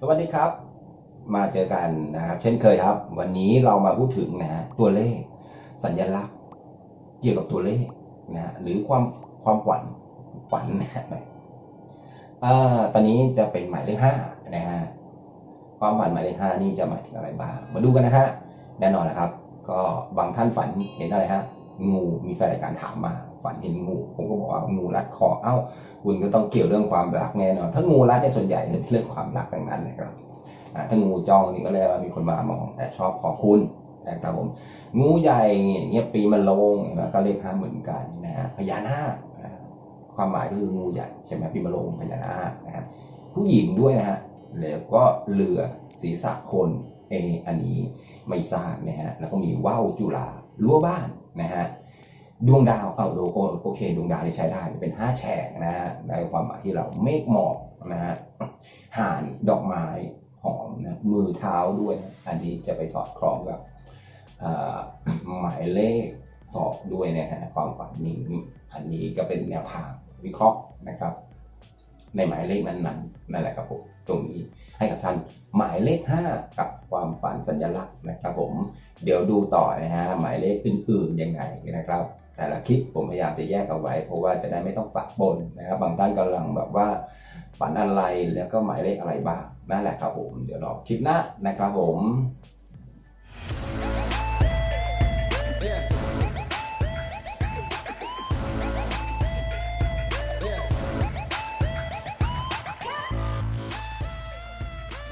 สวัสดีครับ มาเจอกันนะครับ เช่นเคยครับ วันนี้เรามาพูดถึงนะฮะตัวเลข สัญลักษณ์ เกี่ยวกับตัวเลขนะฮะหรือความความฝันฝันนะฮะอ่าตอนนี้จะเป็นหมายเลขห้านะฮะความฝันหมายเลขห้านี่จะหมายถึงอะไรบ้างมาดูกันนะฮะแน่นอนนะครับ ก็บางท่านฝันเห็นอะไรฮะ งูมีแฟนรายการถามมา ฝันเห็นงู ผมก็บอกว่างูรัดคอเอ้า คุณก็ต้องเกี่ยวเรื่องความรักแน่นอนถ้างูรัดเนี่ยส่วนใหญ่เป็นเรื่องความรักดังนั้นนะครับถ้างูจ้องนี่ก็เรียกว่ามีคนมามองแต่ชอบขอคุณนะครับผมงูใหญ่เงี้ยปีมันโลงนไหมเขาเรียกห้าเหมือนกันนะฮะพญานาคความหมายก็คืองูใหญ่ใช่ไหมปีมะโลงพญานาคนะฮะผู้หญิงด้วยนะฮะแล้วก็เรือศีรษะคนเอออันนี้ไม่ทราบนะฮะแล้วก็มีว่าวจุฬารั้วบ้าน นะฮะดวงดาวเอาโลโอโอเคดวงดาวที่ใช้ได้จะเป็นห้าแฉกนะฮะในความหมายที่เราเมฆหมอกนะฮะห่านดอกไม้หอมนะมือเท้าด้วยนะอันนี้จะไปสอดคล้องกับหมายเลขสอบด้วยนะฮะความฝันนี้อันนี้ก็เป็นแนวทางวิเคราะห์นะครับ ในหมายเลขนั้นๆนั่นแหละครับผมตรง ให้กับท่านหมายเลข 5 กับความฝันสัญลักษณ์นะครับผมเดี๋ยวดูต่อนะฮะหมายเลขอื่นๆยังไงนะครับ แต่ละคลิปผมพยายามจะแยกเอาไว้ เพราะว่าจะได้ไม่ต้องปะปนนะครับบางท่านกำลังแบบว่าฝันอะไรแล้วก็หมายเลขอะไรบ้างนั่นแหละครับผมเดี๋ยวรอคลิปหน้านะครับผม